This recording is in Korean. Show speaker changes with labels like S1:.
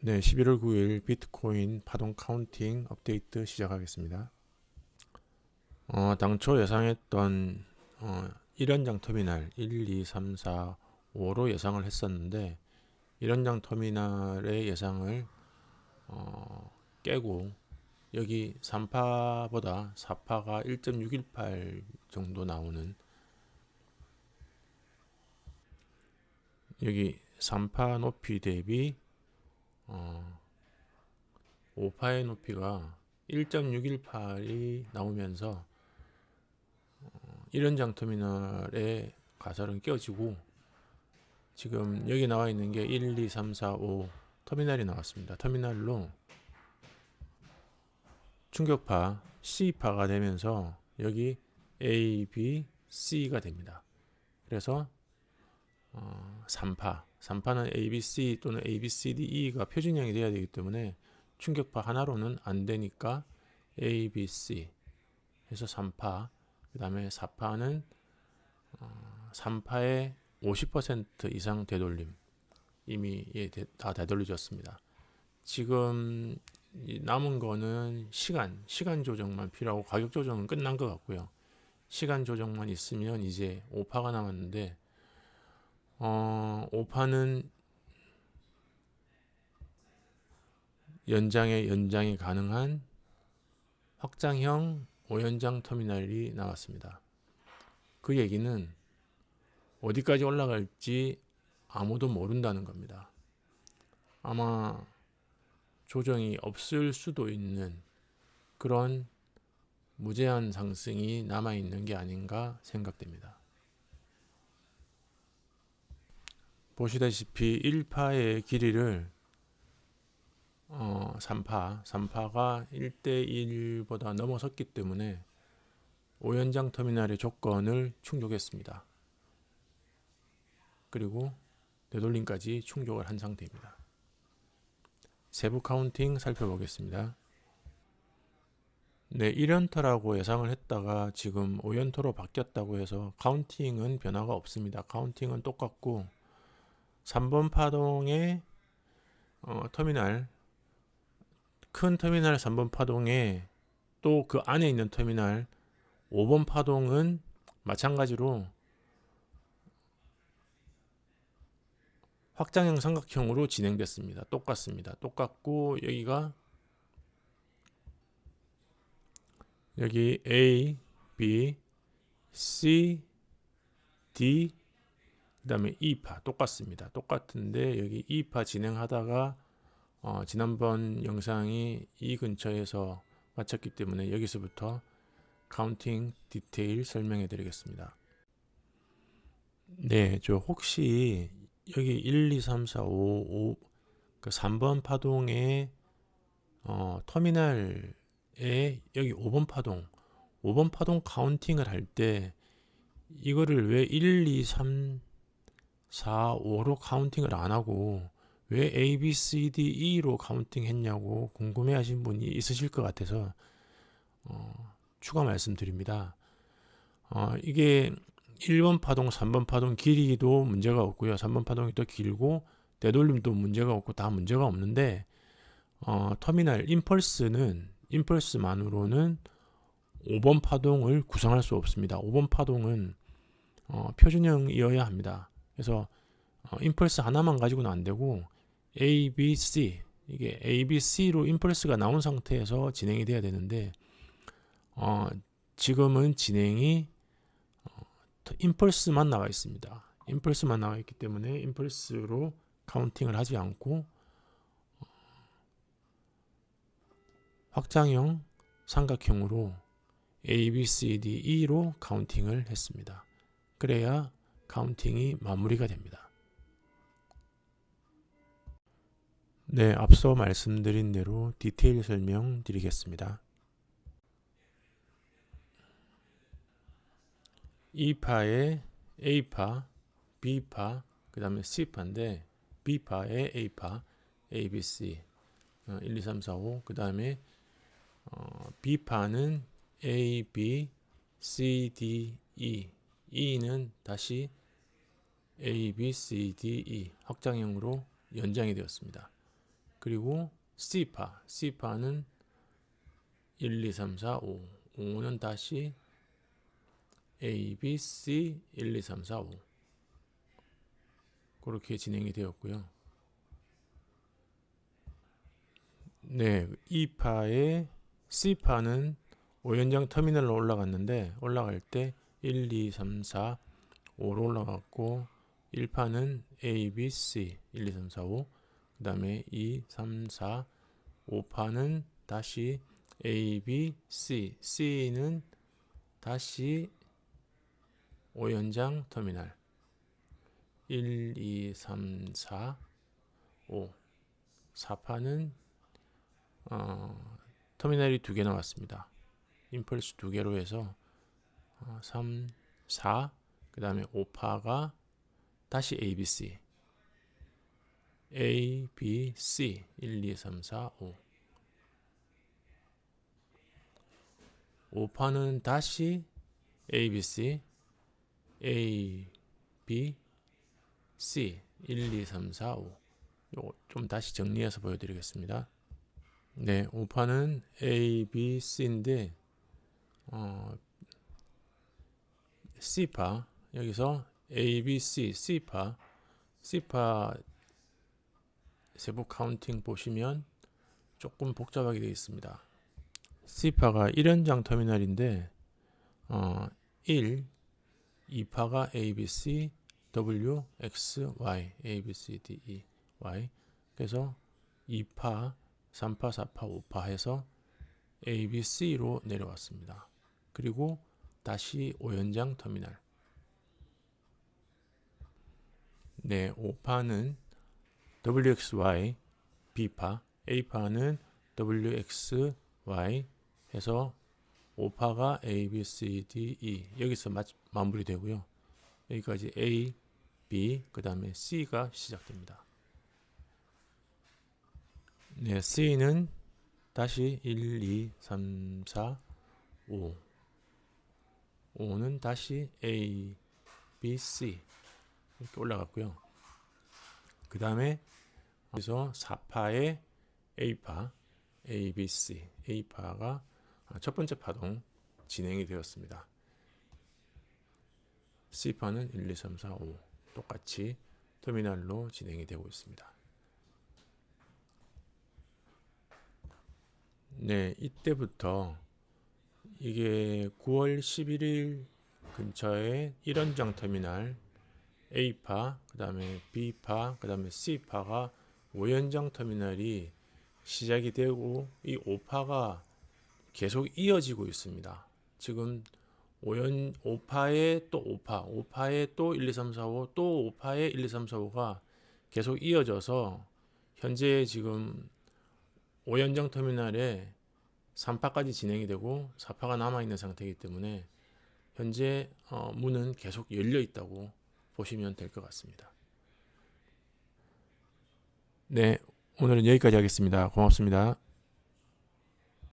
S1: 네, 11월 9일 비트코인 파동 카운팅 업데이트 시작하겠습니다. 어, 당초 예상했던 어, 1연장 터미널 1, 2, 3, 4, 5로 예상을 했었는데 1연장 터미널의 예상을 어, 깨고 여기 3파보다 4파가 1.618 정도 나오는 여기 3파 높이 대비 어, 5파의 높이가 1.618이 나오면서 어, 1연장 터미널의 가설은 깨어지고 지금 여기 나와 있는 게 1, 2, 3, 4, 5 터미널이 나왔습니다. 터미널로 충격파 C파가 되면서 여기 A, B, C가 됩니다. 그래서 어, 3파, 3파는 A, B, C 또는 A, B, C, D, E가 표준형이 돼야 되기 때문에 충격파 하나로는 안 되니까 A, B, C 해서 3파, 그 다음에 4파는 어, 3파의 50% 이상 되돌림 이미 예, 되- 다 되돌려졌습니다. 지금 이 남은 거는 시간, 시간 조정만 필요하고 가격 조정은 끝난 것 같고요. 시간 조정만 있으면 이제 5파가 남았는데 어, 5파는 연장에 연장이 가능한 확장형 5연장 터미널이 나왔습니다. 그 얘기는 어디까지 올라갈지 아무도 모른다는 겁니다. 아마 조정이 없을 수도 있는 그런 무제한 상승이 남아 있는 게 아닌가 생각됩니다. 보시다시피 1파의 길이를 어, 3파, 3파가 1대1보다 넘어섰기 때문에 5연장 터미널의 조건을 충족했습니다. 그리고 되돌림까지 충족을 한 상태입니다. 세부 카운팅 살펴보겠습니다. 네, 1연터라고 예상을 했다가 지금 5연터로 바뀌었다고 해서 카운팅은 변화가 없습니다. 카운팅은 똑같고 3번 파동의 어, 터미널 큰 터미널 3번 파동에 또 그 안에 있는 터미널 5번 파동은 마찬가지로 확장형 삼각형으로 진행됐습니다. 똑같습니다. 똑같고 여기가 여기 A, B, C, D 그다음에 2파 똑같습니다. 똑같은데 여기 2파 진행하다가 어, 지난번 영상이 이 근처에서 마쳤기 때문에 여기서부터 카운팅 디테일 설명해 드리겠습니다. 네, 저 혹시 여기 1, 2, 3, 4, 5, 5, 그 3번 파동의 어, 터미널에 여기 5번 파동, 5번 파동 카운팅을 할 때 이거를 왜 1, 2, 3, 4, 5로 카운팅을 안 하고 왜 A, B, C, D, E로 카운팅 했냐고 궁금해 하신 분이 있으실 것 같아서 어, 추가 말씀드립니다. 어, 이게 1번 파동, 3번 파동 길이도 문제가 없고요. 3번 파동이 더 길고 되돌림도 문제가 없고 다 문제가 없는데 어, 터미널 임펄스는 임펄스만으로는 5번 파동을 구성할 수 없습니다. 5번 파동은 어, 표준형이어야 합니다. 그래서 어, 임펄스 하나만 가지고는 안 되고 A, B, C 이게 A, B, C로 임펄스가 나온 상태에서 진행이 돼야 되는데 어, 지금은 진행이 어, 임펄스만 나와 있습니다. 임펄스만 나와 있기 때문에 임펄스로 카운팅을 하지 않고 어, 확장형 삼각형으로 A, B, C, D, E로 카운팅을 했습니다. 그래야 카운팅이 마무리가 됩니다. 네, 앞서 말씀드린 대로 디테일 설명 드리겠습니다. 2파에 A파, B파, 그 다음에 C파인데 B파에 A파, A, B, C 어, 1, 2, 3, 4, 5, 그 다음에 어, B파는 A, B, C, D, E E는 다시 A, B, C, D, E 확장형으로 연장이 되었습니다. 그리고 C파, C파는 1, 2, 3, 4, 5. 5는 다시 A, B, C 1, 2, 3, 4, 5. 그렇게 진행이 되었고요. 네, 2파의 C파는 5연장 터미널로 올라갔는데 올라갈 때 1, 2, 3, 4, 5로 올라갔고 1파는 A, B, C 1, 2, 3, 4, 5. 그 다음에 2, 3, 4, 5파는 다시 A, B, C. C는 다시 5연장 터미널. 1, 2, 3, 4, 5. 4파는 어, 터미널이 두 개 나왔습니다. 임펄스 두 개로 해서 어, 3, 4, 그 다음에 5파가 다시 ABC. A, B, C. 1, 2, 3, 4, 5 5파는 다시 A, B, C. A, B, C. 1, 2, 3, 4, 5 요거 좀 다시 정리해서 보여드리겠습니다. 네, 5파는 A, B, C인데 어, C파. 여기서 A, B, C, C파. C파 세부 카운팅 보시면 조금 복잡하게 되어 있습니다. C파가 1연장 터미널인데 어, 1, 2파가 ABC, W, X, Y, A, B, C, D, E, Y 그래서 2파, 3파, 4파, 5파 해서 A, B, C로 내려왔습니다. 그리고 다시 5연장 터미널 네, 5파는 WXY B파, A파는 WXY 해서 5파가 A, B, C, D, E 여기서 마, 마무리 되고요. 여기까지 A, B, 그 다음에 C가 시작됩니다. 네, C는 다시 1, 2, 3, 4, 5 5는 다시 A, B, C 이렇게 올라갔고요. 그 다음에 여기서 4파의 A파, A, B, C, A파가 첫 번째 파동 진행이 되었습니다. C파는 1, 2, 3, 4, 5 똑같이 터미널로 진행이 되고 있습니다. 네, 이때부터 이게 9월 11일 근처에 1원장 터미널 A파, 그 다음에 B파, 그 다음에 C파가 5연장 터미널이 시작이 되고 이 5파가 계속 이어지고 있습니다. 지금 5연 5파에 또 5파, 5파에 또 1, 2, 3, 4, 5, 또 5파에 1, 2, 3, 4, 5가 계속 이어져서 현재 지금 5연장 터미널에 3파까지 진행이 되고 4파가 남아 있는 상태이기 때문에 현재 어, 문은 계속 열려 있다고 보시면 될 것 같습니다. 네, 오늘은 여기까지 하겠습니다. 고맙습니다.